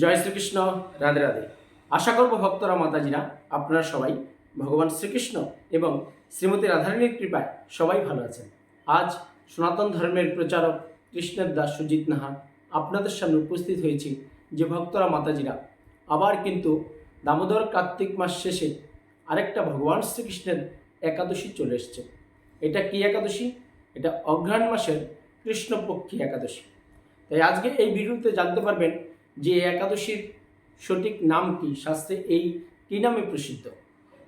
জয় শ্রীকৃষ্ণ, রাধে রাধে। আশা করব ভক্তরা, মাতাজিরা, আপনারা সবাই ভগবান শ্রীকৃষ্ণ এবং শ্রীমতী রাধারানীর কৃপায় সবাই ভালো আছেন। আজ সনাতন ধর্মের প্রচারক কৃষ্ণের দাস সুজিত নাহা আপনাদের সামনে উপস্থিত হয়েছি যে ভক্তরা, মাতাজিরা, আবার কিন্তু দামোদর কার্তিক মাস শেষে আরেকটা ভগবান শ্রীকৃষ্ণের একাদশী চলে এসছে। এটা কি একাদশী? এটা অঘ্রাণ মাসের কৃষ্ণপক্ষী একাদশী। তাই আজকে এই ভিডিওতে জানতে পারবেন যে একাদশীর সঠিক নাম কি? শাস্ত্রে এই কী নামে প্রসিদ্ধ?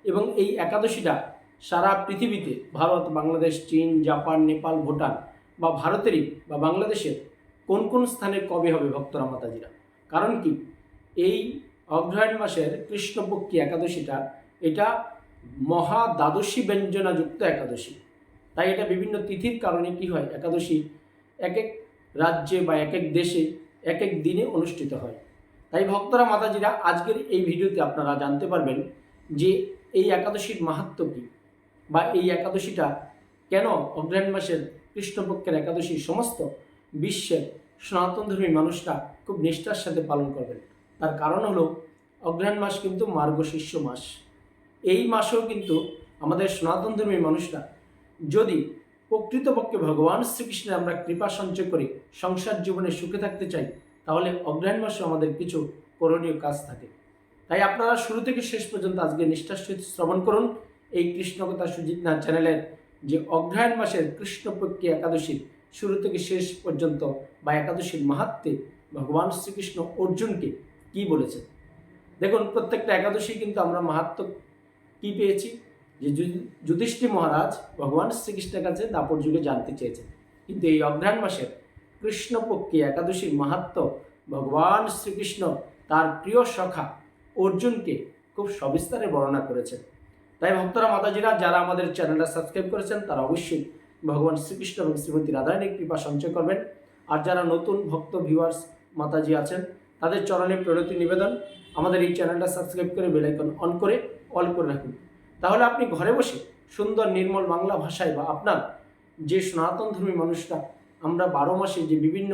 এবং এই একাদশীটা সারা পৃথিবীতে, ভারত, বাংলাদেশ, চীন, জাপান, নেপাল, ভুটান বা ভারতেরই বা বাংলাদেশের কোন কোন স্থানে কবে হবে ভক্তরা মাতাজিরা? কারণ কি? এই অগ্রহায়ণ মাসের কৃষ্ণপক্ষী একাদশীটা, এটা মহা দ্বাদশী ব্যঞ্জনাযুক্ত একাদশী। তাই এটা বিভিন্ন তিথির কারণে কি হয়? একাদশী এক এক রাজ্যে বা এক এক দেশে এক এক দিনে অনুষ্ঠিত হয়। তাই ভক্তরা, মাতাজিরা, আজকের এই ভিডিওতে আপনারা জানতে পারবেন যে এই একাদশীর মাহাত্ম কী বা এই একাদশীটা কেন অগ্রহায়ণ মাসের কৃষ্ণপক্ষের একাদশী সমস্ত বিশ্বের সনাতন ধর্মী মানুষরা খুব নিষ্ঠার সাথে পালন করবেন। তার কারণ হলো অগ্রহায়ণ মাস কিন্তু মার্গশিষ্য মাস। এই মাসেও কিন্তু আমাদের সনাতন ধর্মী মানুষরা যদি প্রকৃতপক্ষে ভগবান শ্রীকৃষ্ণের আমরা কৃপা সঞ্চয় করে, সংসার জীবনে সুখে থাকতে চাই, তাহলে অগ্রহায়ণ মাসে আমাদের কিছু করণীয় কাজ থাকে। তাই আপনারা শুরু থেকে শেষ পর্যন্ত আজকে নিষ্ঠার সহিত শ্রবণ করুন। এই কৃষ্ণকথা সুজিত নাথ চ্যানেলের যে অগ্রহায়ণ মাসের কৃষ্ণপক্ষী একাদশীর শুরু থেকে শেষ পর্যন্ত বা একাদশীর মাহাত্মে ভগবান শ্রীকৃষ্ণ অর্জুনকে কি বলেছেন? দেখুন, প্রত্যেকটা একাদশী কিন্তু আমরা মাহাত্ম কি পেয়েছি? যে যুধিষ্ঠির মহারাজ ভগবান শ্রীকৃষ্ণের কাছে দাপর যুগে জানতে চেয়েছেন। কিন্তু এই অঘ্রাণ মাসের কৃষ্ণপক্ষী একাদশীর মাহাত্ম ভগবান শ্রীকৃষ্ণ তার প্রিয় সখা অর্জুনকে খুব সবিস্তারে বর্ণনা করেছেন। তাই ভক্তরা, মাতাজিরা, যারা আমাদের চ্যানেলটা সাবস্ক্রাইব করেছেন, তারা অবশ্যই ভগবান শ্রীকৃষ্ণ এবং শ্রীমতী রাধারানীর কৃপা সঞ্চয় করবেন। আর যারা নতুন ভক্ত ভিউয়ার্স মাতাজি আছেন, তাদের চরণে প্রণতি নিবেদন। আমাদের এই চ্যানেলটা সাবস্ক্রাইব করে বেলাইকন অন করে, অল করে রাখুন। তাহলে আপনি ঘরে বসে সুন্দর নির্মল বাংলা ভাষায় বা আপনার যে সনাতন ধর্মী মানুষরা আমরা বারো মাসে যে বিভিন্ন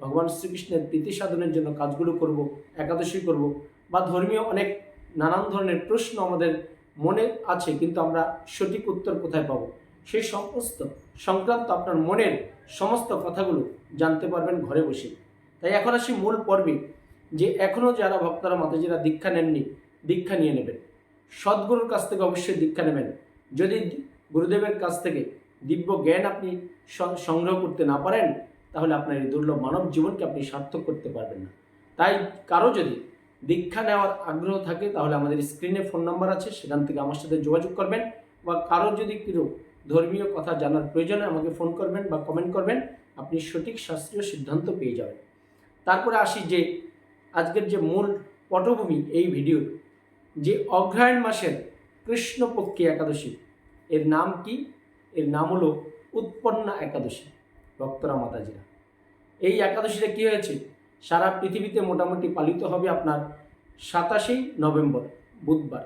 ভগবান শ্রীকৃষ্ণের প্রীতি সাধনের জন্য কাজগুলো করব, একাদশী করব বা ধর্মীয় অনেক নানান ধরনের প্রশ্ন আমাদের মনে আছে কিন্তু আমরা সঠিক উত্তর কোথায় পাবো? সেই সমস্ত সংক্রান্ত আপনার মনের সমস্ত কথাগুলো জানতে পারবেন ঘরে বসে। তাই এখন আসি মূল পর্বে, যে এখনও যারা ভক্তরা মাতাজিরা দীক্ষা নেননি, দীক্ষা নিয়ে নেবেন। সদ্গুরুর কাছ থেকে অবশ্যই দীক্ষা নেবেন। যদি গুরুদেবের কাছ থেকে দিব্য জ্ঞান আপনি সংগ্রহ করতে না পারেন, তাহলে আপনার এই দুর্লভ মানব জীবনকে আপনি সার্থক করতে পারবেন না। তাই কারও যদি দীক্ষা নেওয়ার আগ্রহ থাকে, তাহলে আমাদের স্ক্রিনে ফোন নাম্বার আছে, সেখান থেকে আমার সাথে যোগাযোগ করবেন বা কারও যদি কিছু ধর্মীয় কথা জানার প্রয়োজনে আমাকে ফোন করবেন বা কমেন্ট করবেন, আপনি সঠিক শাস্ত্রীয় সিদ্ধান্ত পেয়ে যাবেন। তারপরে আসি যে, আজকের যে মূল পটভূমি এই ভিডিওর যে অগ্রহায়ণ মাসের কৃষ্ণপক্ষী একাদশী। এর নাম কি? এর নাম হলো উৎপন্না একাদশী, ভক্তরা মাতাজিরা। এই একাদশীটা কী হয়েছে? সারা পৃথিবীতে মোটামুটি পালিত হবে আপনার সাতাশেই নভেম্বর, বুধবার।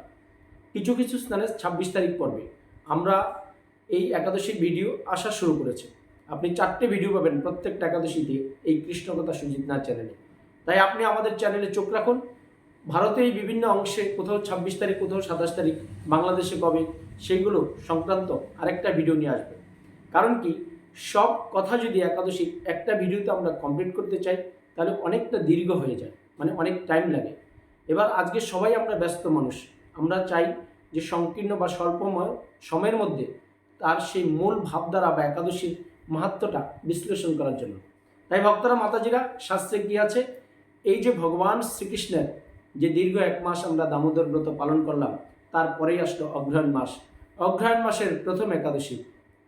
কিছু কিছু স্থানে ছাব্বিশ তারিখ পড়বে। আমরা এই একাদশীর ভিডিও আসা শুরু করেছে। আপনি চারটে ভিডিও পাবেন প্রত্যেকটা একাদশী দিয়ে এই কৃষ্ণকথা সুজিত নাথ চ্যানেলে। তাই আপনি আমাদের চ্যানেলে চোখ রাখুন ভারতের বিভিন্ন অংশে কোথাও ছাব্বিশ তারিখ, কোথাও সাতাশ তারিখ বাংলাদেশে কবে, সেইগুলো সংক্রান্ত আরেকটা ভিডিও নিয়ে আসবে। কারণ কি, সব কথা যদি একাদশী একটা ভিডিওতে আমরা কমপ্লিট করতে চাই, তাহলে অনেকটা দীর্ঘ হয়ে যায় মানে অনেক টাইম লাগে। এবার আজকে সবাই আমরা ব্যস্ত মানুষ, আমরা চাই যে সংকীর্ণ বা স্বল্পময় সময়ের মধ্যে তার সেই মূল ভাবধারা বা একাদশীর মাহাত্মটা বিশ্লেষণ করার জন্য। তাই ভক্তরা, মাতাজিরা, শাস্ত্রে কি আছে? এই যে ভগবান শ্রীকৃষ্ণের যে দীর্ঘ এক মাস আমরা দামোদর ব্রত পালন করলাম, তারপরেই আসলো অগ্রহায়ণ মাস। অগ্রহায়ণ মাসের প্রথম একাদশী,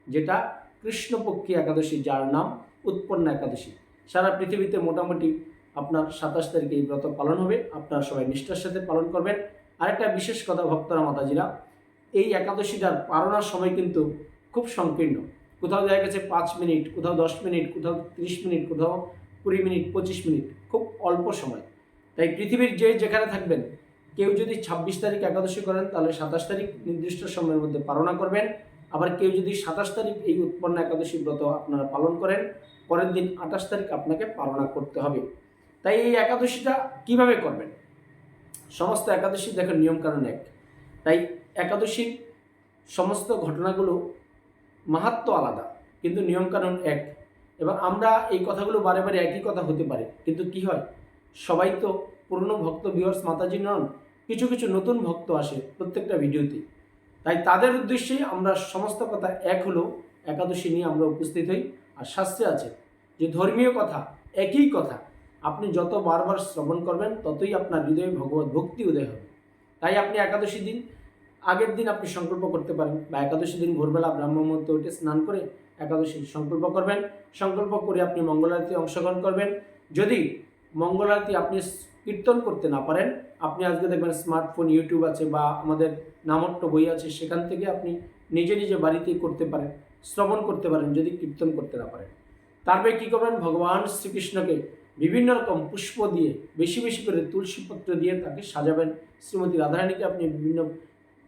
যেটা কৃষ্ণপক্ষী একাদশী, যার নাম উৎপন্ন একাদশী। সারা পৃথিবীতে মোটামুটি আপনার সাতাশ তারিখে এই ব্রত পালন হবে। আপনারা সবাই নিষ্ঠার সাথে পালন করবেন। আরেকটা বিশেষ কথা, ভক্তরা, মাতাজিরা, এই একাদশীটার পালনার সময় কিন্তু খুব সংকীর্ণ। কোথাও দেখা গেছে পাঁচ মিনিট, কোথাও দশ মিনিট, কোথাও তিরিশ মিনিট, কোথাও কুড়ি মিনিট, পঁচিশ মিনিট, খুব অল্প সময়। তাই পৃথিবীর যে যেখানে থাকবেন, কেউ যদি ছাব্বিশ তারিখ একাদশী করেন, তাহলে সাতাশ তারিখ নির্দিষ্ট সময়ের মধ্যে পালনা করবেন। আবার কেউ যদি সাতাশ তারিখ এই উৎপন্ন একাদশী ব্রত আপনারা পালন করেন, পরের দিন আঠাশ তারিখ আপনাকে পালনা করতে হবে। তাই এই একাদশীটা কীভাবে করবেন? সমস্ত একাদশী দেখেন, নিয়মকানুন এক। তাই একাদশীর সমস্ত ঘটনাগুলো মাহাত্ম আলাদা, কিন্তু নিয়মকানুন এক। এবার আমরা এই কথাগুলো বারে বারে একই কথা হতে পারে, কিন্তু কি হয়? সবাই তো পুরনো ভক্ত বিহর্স মাতাজি নন, কিছু কিছু নতুন ভক্ত আসে প্রত্যেকটা ভিডিওতে তাই তাদের উদ্দেশ্যেই আমরা সমস্ত কথা এক হলেও একাদশী নিয়ে আমরা উপস্থিত হই। আর শাস্ত্রে আছে যে ধর্মীয় কথা একই কথা। আপনি যত বারবার শ্রবণ করবেন, ততই আপনার হৃদয়ে ভগবত ভক্তি উদয় হবে। তাই আপনি একাদশী দিন, আগের দিন আপনি সংকল্প করতে পারেন বা একাদশী দিন ভোরবেলা ব্রাহ্ম মুহূর্তে উঠে স্নান করে একাদশী সংকল্প করবেন। সংকল্প করে আপনি মঙ্গলারতি অংশগ্রহণ করবেন। যদি মঙ্গলারতি আপনি কীর্তন করতে না পারেন, আপনি আজকে দেখবেন স্মার্টফোন, ইউটিউব আছে বা আমাদের নামট্ট বই আছে, সেখান থেকে আপনি নিজে নিজে বাড়িতেই করতে পারেন, শ্রবণ করতে পারেন, যদি কীর্তন করতে না পারেন। তারপরে কী করবেন? ভগবান শ্রীকৃষ্ণকে বিভিন্ন রকম পুষ্প দিয়ে, বেশি বেশি করে তুলসী পত্র দিয়ে তাকে সাজাবেন। শ্রীমতী রাধারানীকে আপনি বিভিন্ন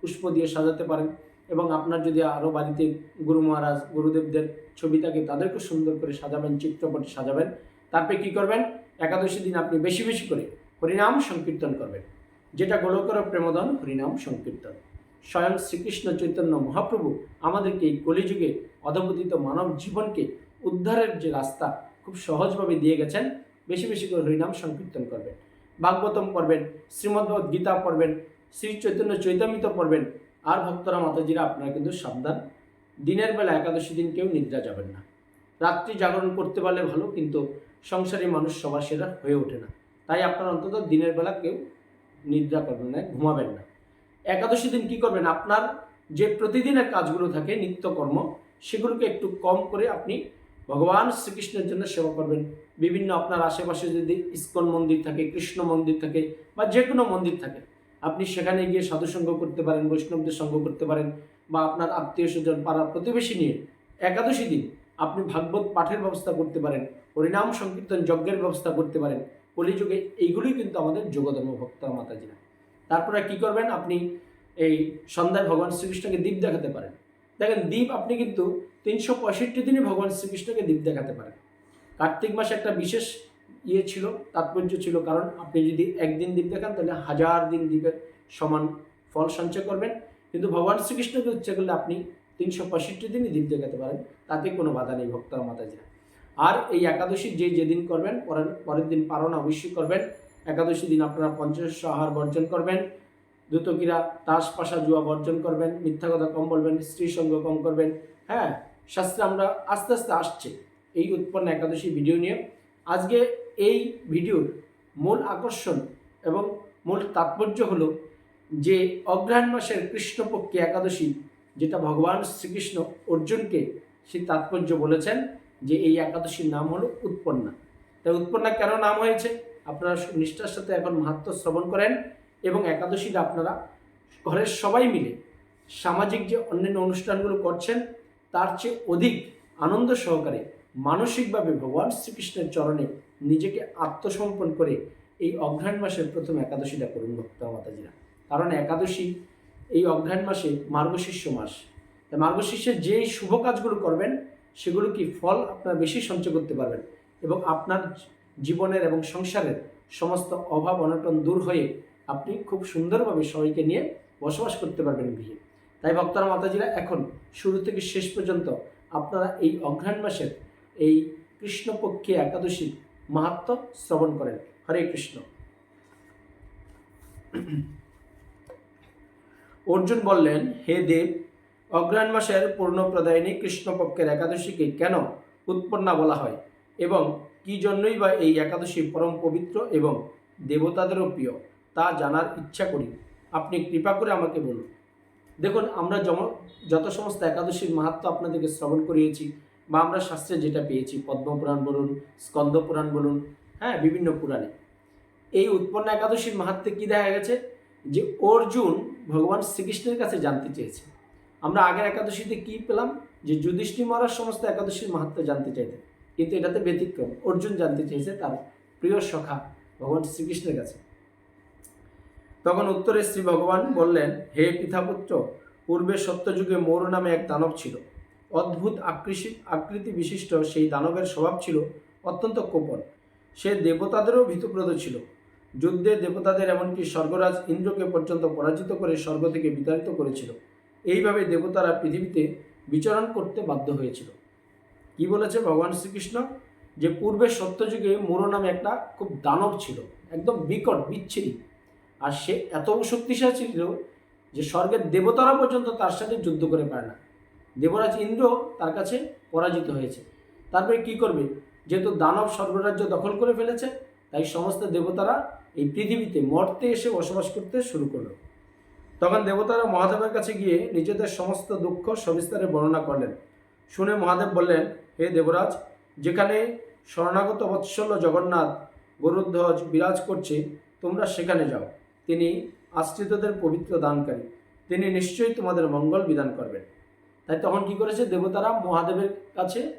পুষ্প দিয়ে সাজাতে পারেন এবং আপনার যদি আরও বাড়িতে গুরু মহারাজ, গুরুদেবদের ছবি থাকে তাদেরকে সুন্দর করে সাজাবেন, চিত্রপটে সাজাবেন। তারপরে কী করবেন? একাদশী দিন আপনি বেশি বেশি করে হরিনাম সংকীর্তন করবেন। যেটা গোলকর প্রেমদন হরিনাম সংকীর্তন। স্বয়ং শ্রীকৃষ্ণ চৈতন্য মহাপ্রভু আমাদেরকে এই কলিযুগে অধপতিত মানব জীবনকে উদ্ধারের যে রাস্তা খুব সহজভাবে দিয়ে গেছেন, বেশি বেশি করে হরিনাম সংকীর্তন করবেন। ভাগবতম পড়বেন, শ্রীমদ্ভগবত গীতা পড়বেন, শ্রী চৈতন্য চৈতামিত পড়বেন, আর ভক্তরা মাতাজিরা আপনারা কিন্তু সাবধান। দিনের বেলা একাদশী দিন কেউ নিদ্রা যাবেন না। রাত্রি জাগরণ করতে পারলে ভালো, কিন্তু সংসারী মানুষ সবার সেরা হয়ে ওঠে না। তাই আপনারা অন্তত দিনের বেলা কেউ নিদ্রা করবেন না, ঘুমাবেন না। একাদশী দিন কী করবেন? আপনার যে প্রতিদিনের কাজগুলো থাকে, নিত্যকর্ম, সেগুলোকে একটু কম করে আপনি ভগবান শ্রীকৃষ্ণের জন্য সেবা করবেন। বিভিন্ন আপনার আশেপাশে যদি ইস্কন মন্দির থাকে, কৃষ্ণ মন্দির থাকে বা যে কোনো মন্দির থাকে, আপনি সেখানে গিয়ে সাধুসঙ্গ করতে পারেন, বৈষ্ণবদের সঙ্গ করতে পারেন বা আপনার আত্মীয় স্বজন, পাড়ার প্রতিবেশী নিয়ে একাদশী দিন আপনি ভাগবত পাঠের ব্যবস্থা করতে পারেন, হরিনাম সংকীর্তন যজ্ঞের ব্যবস্থা করতে পারেন, কলিযুগে এইগুলোই কিন্তু আমাদের যোগধর্ম ভক্ত মাতাজিরা। তারপরে কি করবেন? আপনি এই সন্ধ্যায় ভগবান শ্রীকৃষ্ণকে দ্বীপ দেখাতে পারেন। দেখেন দ্বীপ আপনি কিন্তু তিনশো পঁয়ষট্টি দিনই ভগবান শ্রীকৃষ্ণকে দ্বীপ দেখাতে পারেন। কার্তিক মাসে একটা বিশেষ ইয়ে ছিল, তাৎপর্য ছিল, কারণ আপনি যদি একদিন দ্বীপ দেখান, তাহলে হাজার দিন দ্বীপের সমান ফল সঞ্চয় করবেন। কিন্তু ভগবান শ্রীকৃষ্ণকে ইচ্ছে করলে আপনি তিনশো পঁয়ষট্টি দিনই দ্বীপ দেখাতে পারেন, তাতে কোনো বাধা নেই ভক্তরা মাতাজিরা। আর এই একাদশী যে যেদিন করবেন, পরের পরের দিন পালন অবশ্যই করবেন। একাদশী দিন আপনারা পঞ্চাশ আহার বর্জন করবেন। দ্রুতক্রীড়া তাস পাশা জুয়া বর্জন করবেন, মিথ্যা কথা কম বলবেন স্ত্রী সঙ্গ কম করবেন। হ্যাঁ শাস্ত্রে আমরা আস্তে আস্তে আসছে এই উৎপন্ন একাদশী ভিডিও নিয়ে। আজকে এই ভিডিওর মূল আকর্ষণ এবং মূল তাৎপর্য হলো যে অগ্রহায়ণ মাসের কৃষ্ণপক্ষে একাদশী যেটা ভগবান শ্রীকৃষ্ণ অর্জুনকে সেই তাৎপর্য বলেছেন যে এই একাদশীর নাম হলো উৎপন্না। তাই উৎপন্না কেন নাম হয়েছে? আপনারা নিষ্ঠার সাথে এখন মাহাত্ম শ্রবণ করেন এবং একাদশীটা আপনারা ঘরের সবাই মিলে সামাজিক যে অন্যান্য অনুষ্ঠানগুলো করছেন, তার চেয়ে অধিক আনন্দ সহকারে মানসিকভাবে ভগবান শ্রীকৃষ্ণের চরণে নিজেকে আত্মসমর্পণ করে এই অঘ্রাণ মাসের প্রথম একাদশীটা করুন ভক্ত মাতাজিরা। কারণ একাদশী এই অঘ্রাণ মাসে মার্গশিষ্য মাস। মার্গশিষ্যের যে শুভ কাজগুলো করবেন, সেগুলো কি ফল আপনারা বেশি সঞ্চয় করতে পারবেন? এবং আপনার জীবনের এবং সংসারের সমস্ত অভাব, অনটন দূর হয়ে আপনি খুব সুন্দরভাবে সবাইকে নিয়ে বসবাস করতে পারবেন গৃহে। তাই ভক্তরা, মাতাজিরা, এখন শুরু থেকে শেষ পর্যন্ত আপনারা এই অঘ্রাণ মাসের এই কৃষ্ণপক্ষে একাদশী মাহাত্ম শ্রবণ করেন। হরে কৃষ্ণ। অর্জুন বললেন, হে দেব অগ্রহায়ণ মাসের পূর্ণপ্রদায়িনী কৃষ্ণপক্ষের একাদশীকে কেন উৎপন্না বলা হয়? এবং কি জন্যই বা এই একাদশী পরম পবিত্র এবং দেবতাদেরও প্রিয়? তা জানার ইচ্ছা করি। আপনি কৃপা করে আমাকে বলুন। দেখুন, আমরা যম, যত সমস্ত একাদশীর মাহাত্ম আপনাদেরকে শ্রবণ করিয়েছি বা আমরা শাস্ত্রে যেটা পেয়েছি, পদ্মপুরাণ বলুন স্কন্দ পুরাণ বলুন হ্যাঁ বিভিন্ন পুরাণে, এই উৎপন্ন একাদশীর মাহাত্মে কী দেখা গেছে? যে অর্জুন ভগবান শ্রীকৃষ্ণের কাছে জানতে চেয়েছে। আমরা আগের একাদশীতে কি পেলাম? যে যুধিষ্ঠির মহারাজ সমস্ত একাদশীর মাহাত্ম জানতে চাইতেন। কিন্তু এটাতে ব্যতিক্রম। অর্জুন জানতে চেয়েছে তার প্রিয় সখা ভগবান শ্রীকৃষ্ণের কাছে। তখন উত্তরে শ্রী ভগবান বললেন, হে পিতাপুত্র, পূর্বে সত্যযুগে মৌর নামে এক দানব ছিল। অদ্ভুত আকৃষি আকৃতি বিশিষ্ট সেই দানবের স্বভাব ছিল অত্যন্ত কোপন। সে দেবতাদেরও ভীতপ্রদ ছিল। যুদ্ধে দেবতাদের এমনকি স্বর্গরাজ ইন্দ্রকে পর্যন্ত পরাজিত করে স্বর্গ থেকে বিতাড়িত করেছিল। এইভাবে দেবতারা পৃথিবীতে বিচরণ করতে বাধ্য হয়েছিল। কি বলেছে ভগবান শ্রীকৃষ্ণ? যে পূর্বে সত্যযুগে মুরো নামে একটা খুব দানব ছিল, একদম বিকট, বিচ্ছিরি। আর সে এত শক্তিশালী ছিল যে স্বর্গের দেবতারা পর্যন্ত তার সাথে যুদ্ধ করে পারে না। দেবরাজ ইন্দ্র তার কাছে পরাজিত হয়েছে। তারপরে কি করবে? যেহেতু দানব স্বর্গরাজ্য দখল করে ফেলেছে, তাই সমস্ত দেবতারা এই পৃথিবীতে মর্তে এসে বসবাস করতে শুরু করল। তখন দেবতারা মহাদেবের কাছে গিয়ে নিজেদের সমস্ত দুঃখ সবিস্তারে বর্ণনা করলেন। শুনে মহাদেব বললেন, হে দেবরাজ, যেখানে শরণাগত বৎসল্য জগন্নাথ গরুধ্বজ বিরাজ করছে, তোমরা সেখানে যাও। তিনি আশ্রিতদের পবিত্র দানকারী। তিনি নিশ্চয়ই তোমাদের মঙ্গল বিধান করবেন। তাই তখন কি করেছে? দেবতারা মহাদেবের কাছে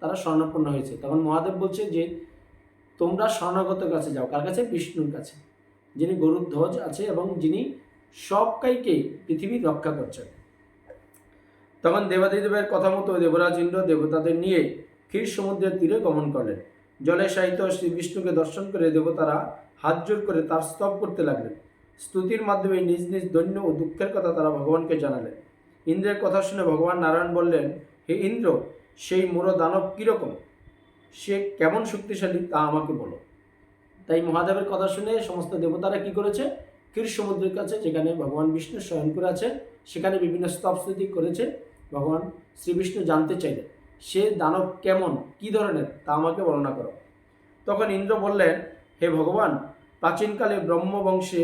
তারা স্বর্ণপন্ন হয়েছে। তখন মহাদেব বলছে যে তোমরা শরণাগত কাছে যাও, কার কাছে? বিষ্ণুর কাছে। যিনি গরুর ধ্বজ আছে এবং যিনি সব কাইকে পৃথিবী রক্ষা করছেন। তখন দেবাদিদেবের কথা মতো দেবরাজ ইন্দ্র দেবতাদের নিয়ে ক্ষীর সমুদ্রের তীরে গমন করলেন। জলে সাহিত্য শ্রী বিষ্ণুকে দর্শন করে দেবতারা হাত জোর করে তার স্তব করতে লাগলেন। স্তুতির মাধ্যমে নিজ নিজ দৈন্য ও দুঃখের কথা তারা ভগবানকে জানালেন। ইন্দ্রের কথা শুনে ভগবান নারায়ণ বললেন, হে ইন্দ্র, সেই মোর দানব কীরকম? সে কেমন শক্তিশালী তা আমাকে বলো। তাই মহাদেবের কথা শুনে সমস্ত দেবতারা কি করেছে? ক্ষীর সমুদ্রের কাছে, যেখানে ভগবান বিষ্ণু শয়ন করে আছে সেখানে বিভিন্ন স্তব স্তুতি করেছে। ভগবান শ্রীবিষ্ণু জানতে চাইলেন সে দানব কেমন, কি ধরনের, তা আমাকে বর্ণনা করো। তখন ইন্দ্র বললেন, হে ভগবান, প্রাচীনকালে ব্রহ্মবংশে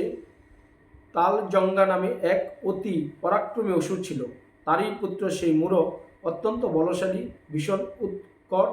তালজঙ্গা নামে এক অতি পরাক্রমী অসুর ছিল। তারই পুত্র সেই মূঢ় অত্যন্ত বলশালী, ভীষণ উৎকট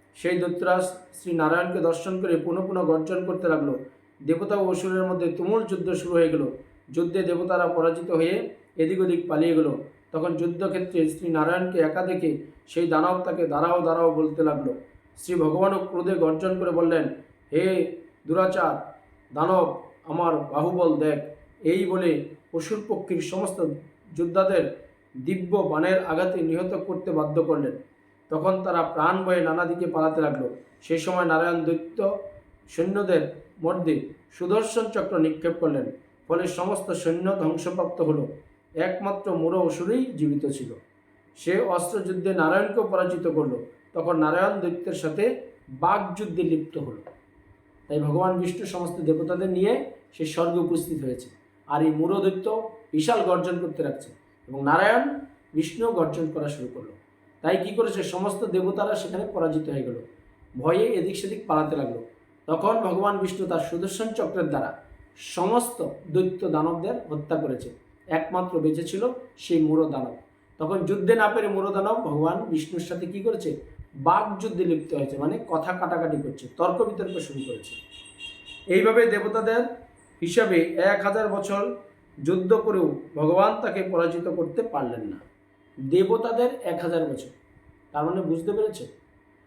সেই দৈত্যরাজ শ্রী নারায়ণকে দর্শন করে পুনঃ পুনঃ গর্জন করতে লাগল। দেবতা ও অসুরের মধ্যে তুমুল যুদ্ধ শুরু হয়ে গেল। যুদ্ধে দেবতারা পরাজিত হয়ে এদিক ওদিক পালিয়ে গেল। তখন যুদ্ধক্ষেত্রে শ্রী নারায়ণকে একা দেখে সেই দানব তাকে দাঁড়াও দাঁড়াও বলতে লাগল। শ্রী ভগবানও ক্রোধে গর্জন করে বললেন, হে দুরাচার, দানব, আমার বাহুবল দেখ। এই বলে পশুর পক্ষীর সমস্ত যোদ্ধাদের দিব্য বাণের আঘাতে নিহত করতে বাধ্য করলেন। তখন তারা প্রাণ বয়ে নানা দিকে পালাতে লাগল। সেই সময় নারায়ণ দৈত্য সৈন্যদের মধ্যে সুদর্শন চক্র নিক্ষেপ করলেন। ফলে সমস্ত সৈন্য ধ্বংসপ্রাপ্ত হলো। একমাত্র মুরো অসুরেই জীবিত ছিল। সে অস্ত্রযুদ্ধে নারায়ণকেও পরাজিত করল। তখন নারায়ণ দৈত্যের সাথে বাগযুদ্ধে লিপ্ত হল। তাই ভগবান বিষ্ণু সমস্ত দেবতাদের নিয়ে সে স্বর্গে উপস্থিত হয়েছে। আর এই মূঢ় দৈত্য বিশাল গর্জন করতে রাখছে এবং নারায়ণ বিষ্ণু গর্জন করা শুরু করল। তাই কি করেছে? সমস্ত দেবতারা সেখানে পরাজিত হয়ে গেল। ভয়ে এদিক সেদিক পালাতে লাগল। তখন ভগবান বিষ্ণু তার সুদর্শন চক্রের দ্বারা সমস্ত দৈত্য দানবদের হত্যা করেছে। একমাত্র বেঁচে ছিল সেই মূঢ় দানব তখন যুদ্ধে না পেরে মূঢ় দানব ভগবান বিষ্ণুর সাথে কি করেছে? বাক যুদ্ধে লিপ্ত হয়েছে মানে কথা কাটাকাটি করছে, তর্ক বিতর্ক শুরু করেছে। এইভাবে দেবতাদের হিসাবে এক হাজার বছর যুদ্ধ করেও ভগবান তাকে পরাজিত করতে পারলেন না। দেবতাদের এক হাজার বছর। তার মানে বুঝতে পেরেছে?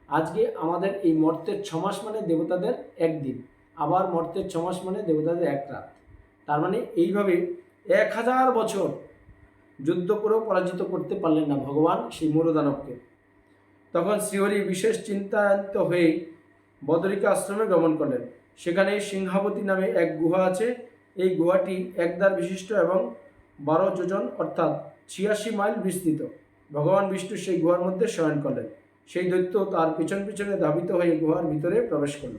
আজকে আমাদের এই মর্তের ছমাস মানে দেবতাদের একদিন, আবার মর্তের ছমাস মানে দেবতাদের এক রাত। তার মানে এইভাবে এক হাজার বছর যুদ্ধ করেও পরাজিত করতে পারলেন না ভগবান সেই মরুদানবকে। তখন শ্রীহরি বিশেষ চিন্তান্ত হয়ে বদরিকা আশ্রমে গমন করলেন। সেখানে সিংহাবতী নামে এক গুহা আছে। এই গুহাটি একদার বিশিষ্ট এবং বারো যোজন, অর্থাৎ ছিয়াশি মাইল বিস্তৃত। ভগবান বিষ্ণু সেই গুহার মধ্যে শয়ন করলেন। সেই দৈত্য তার পিছন পিছনে ধাবিত হয়ে গুহার ভিতরে প্রবেশ করল।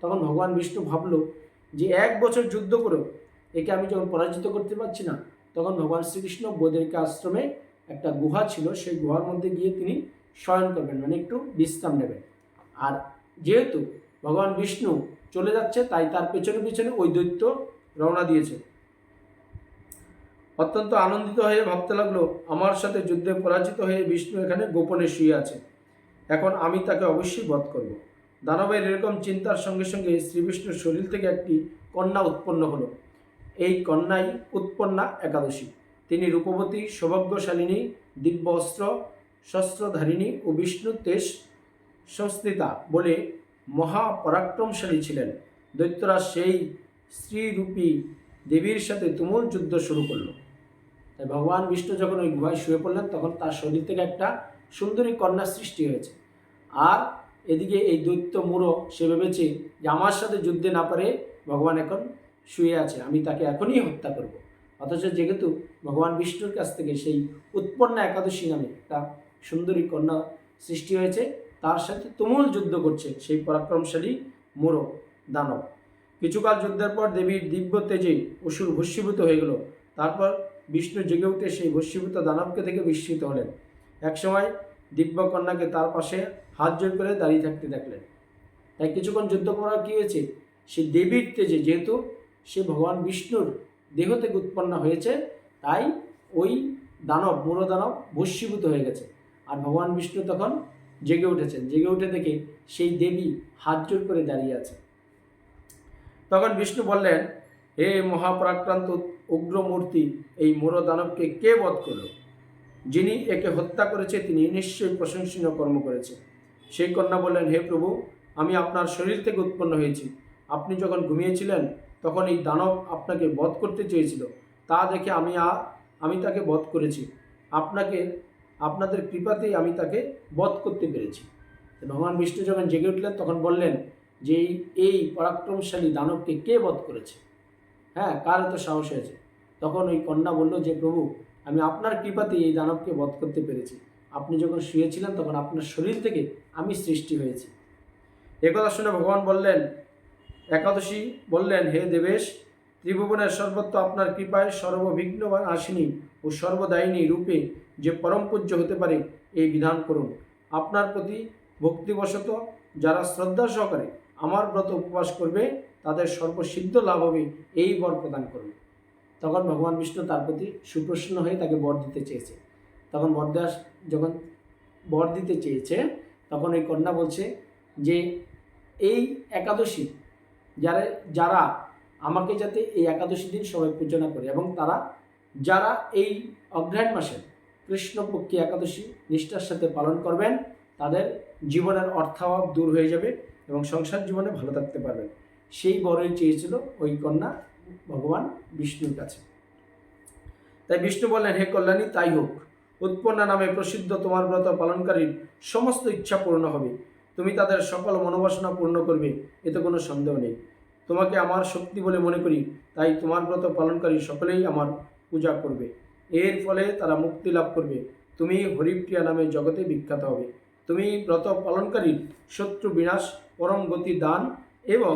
তখন ভগবান বিষ্ণু ভাবল যে এক বছর যুদ্ধ করেও একে আমি যখন পরাজিত করতে পারছি না, তখন ভগবান শ্রীকৃষ্ণ বৈদেরিকা আশ্রমে একটা গুহা ছিল, সেই গুহার মধ্যে গিয়ে তিনি শয়ন করবেন মানে একটু বিশ্রাম নেবেন। আর যেহেতু ভগবান বিষ্ণু চলে যাচ্ছে, তাই তার পেছনে পেছনে ওই দৈত্য রওনা দিয়েছে। অত্যন্ত আনন্দিত হয়ে ভাবতে লাগল, আমার সাথে যুদ্ধে পরাজিত হয়ে বিষ্ণু এখানে গোপনে শুয়ে আছে। এখন আমি তাকে অবশ্যই বধ করব। দানবের এরকম চিন্তার সঙ্গে সঙ্গে শ্রীবিষ্ণুর শরীর থেকে একটি কন্যা উৎপন্ন হলো। এই কন্যাই উৎপন্না একাদশী। তিনি রূপবতী, সৌভাগ্যশালিনী দিব্য অস্ত্র শস্ত্রধারিণী ও বিষ্ণু তেজ সংস্থিতা বলে মহাপরাক্রমশালী ছিলেন। দৈত্যরাজ সেই স্ত্রীরূপী দেবীর সাথে তুমুল যুদ্ধ শুরু করল। ভগবান বিষ্ণু যখন ওই গুহায় শুয়ে পড়লেন, তখন তার শরীর থেকে একটা সুন্দরী কন্যা সৃষ্টি হয়েছে। আর এদিকে এই দৈত্য মুড়ো সে ভেবেছে যে আমার সাথে যুদ্ধে না পারে ভগবান এখন শুয়ে আছে, আমি তাকে এখনই হত্যা করব। অথচ যেহেতু ভগবান বিষ্ণুর কাছ থেকে সেই উৎপন্ন একাদশী নামে একটা সুন্দরী কন্যা সৃষ্টি হয়েছে, তার সাথে তুমুল যুদ্ধ করছে সেই পরাক্রমশালী মোরো দানব। কিছুকাল যুদ্ধের পর দেবীর দিব্য তেজে অসুর ভস্মীভূত হয়ে গেল। তারপর বিষ্ণু জেগে উঠে সেই ভস্মীভূত দানবকে থেকে বিস্মিত হলেন। একসময় দিব্য কন্যাকে তার পাশে হাত জোর করে দাঁড়িয়ে থাকতে দেখলেন। তাই কিছুক্ষণ যুদ্ধ করার কী হয়েছে? সে দেবীর তেজে যেহেতু সে ভগবান বিষ্ণুর দেহ থেকে উৎপন্ন হয়েছে, তাই ওই দানব মুরো দানব ভস্মীভূত হয়ে গেছে। আর ভগবান বিষ্ণু তখন জেগে উঠেছেন। জেগে উঠে দেখে সেই দেবী হাত জোর করে দাঁড়িয়ে আছে। তখন বিষ্ণু বললেন, হে মহাপরাক্রান্ত উগ্রমূর্তি এই মোর দানবকে কে বধ করল? যিনি একে হত্যা করেছে, তিনি নিশ্চয়ই প্রশংসনীয় কর্ম করেছে। সেই কন্যা বললেন, হে প্রভু, আমি আপনার শরীর থেকে উৎপন্ন হয়েছি। আপনি যখন ঘুমিয়েছিলেন, তখন এই দানব আপনাকে বধ করতে চেয়েছিল। তা দেখে আমি আমি তাকে বধ করেছি। আপনাকে, আপনাদের কৃপাতেই আমি তাকে বধ করতে পেরেছি। ভগবান বিষ্ণু যখন জেগে উঠলেন, তখন বললেন যে এই পরাক্রমশালী দানবকে কে বধ করেছে? হ্যাঁ কার এত সাহস হয়েছে? তখন ওই কন্যা বলল, যে প্রভু, আমি আপনার কৃপাতেই এই দানবকে বধ করতে পেরেছি। আপনি যখন শুয়েছিলেন, তখন আপনার শরীর থেকে আমি সৃষ্টি হয়েছি। একথা শুনে ভগবান বললেন, একাদশী বললেন, হে দেবেশ, ত্রিভুবনের সর্বত্র আপনার কৃপায় সর্ববিঘ্ন আসিনী ও সর্বদায়িনী রূপে যে পরম পূজ্য হতে পারে, এই বিধান করুন। আপনার প্রতি ভক্তিবশত যারা শ্রদ্ধা সহকারে আমার ব্রত উপবাস করবে তাদের সর্বসিদ্ধ লাভ হবে এই বর প্রদান করবে তখন ভগবান বিষ্ণু তার প্রতি সুপ্রসন্ন হয়ে তাকে বর দিতে চেয়েছে। তখন বর দেওয়া যখন বর দিতে চেয়েছে, তখন এই কন্যা বলছে যে, এই একাদশী, যারা যারা আমাকে যাতে এই একাদশী দিন সবাই পূজনা করে এবং তারা, যারা এই অগ্রহায়ণ মাসে কৃষ্ণপক্ষী একাদশী নিষ্ঠার সাথে পালন করবেন, তাদের জীবনের অর্থাভাব দূর হয়ে যাবে এবং সংসার জীবনে ভালো থাকতে পারবেন। সেই বরই চেয়েছিল ওই কন্যা, ভগবান বিষ্ণুর কাছে। তাই বিষ্ণু বললেন, হে কল্যাণী, তাই হোক। উৎপন্না নামে প্রসিদ্ধ তোমার ব্রত পালনকারীর সমস্ত ইচ্ছা পূর্ণ হবে। তুমি তাদের সকল মনোবাসনা পূর্ণ করবে, এতে কোনো সন্দেহ নেই। তোমাকে আমার শক্তি বলে মনে করি, তাই তোমার ব্রত পালনকারী সকলেই আমার পূজা করবে। এর ফলে তারা মুক্তি লাভ করবে। তুমি হরিপ্রিয়া নামে জগতে বিখ্যাত হবে। তুমি ব্রত পালনকারীর শত্রু বিনাশ, পরম গতি দান এবং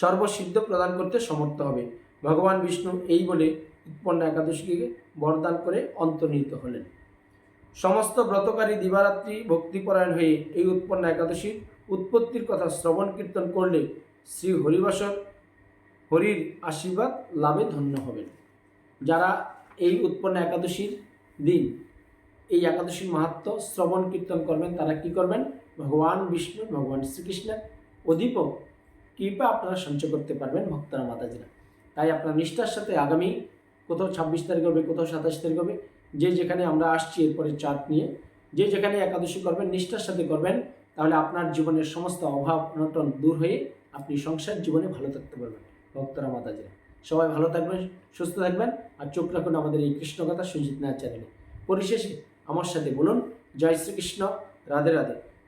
সর্বসিদ্ধ প্রদান করতে সমর্থ হবে। ভগবান বিষ্ণু এই বলে উৎপন্ন একাদশীকে বরদান করে অন্তর্নিহিত হলেন। সমস্ত ব্রতকারী দিবারাত্রি ভক্তিপরায়ণ হয়ে এই উৎপন্ন একাদশীর উৎপত্তির কথা শ্রবণ কীর্তন করলে শ্রী হরিবাসর হরির আশীর্বাদ লাভে ধন্য হবেন। যারা এই উৎপন্ন একাদশীর দিন এই একাদশীর মাহাত্ম শ্রবণ কীর্তন করবেন, তারা কি করবেন? ভগবান বিষ্ণু, ভগবান শ্রীকৃষ্ণের অধিপক কৃপা আপনারা সঞ্চয় করতে পারবেন ভক্তরা মাতাজিরা। তাই আপনার নিষ্ঠার সাথে আগামী কোথাও ছাব্বিশ তারিখ হবে, কোথাও সাতাশ তারিখ হবে, যে যেখানে আমরা আসছি এরপরে চাঁদ নিয়ে, যে যেখানে একাদশী করবেন, নিষ্ঠার সাথে করবেন, তাহলে আপনার জীবনের সমস্ত অভাব, অনটন দূর হয়ে আপনি সংসার জীবনে ভালো থাকতে পারবেন ভক্তরা মাতাজিরা। সবাই ভালো থাকবেন, সুস্থ থাকবেন আর চোখ রাখুন আমাদের এই কৃষ্ণকথা সুজিত নাথ চ্যানেলে। পরিশেষে আমার সাথে বলুন, জয় শ্রীকৃষ্ণ, রাধে রাধে।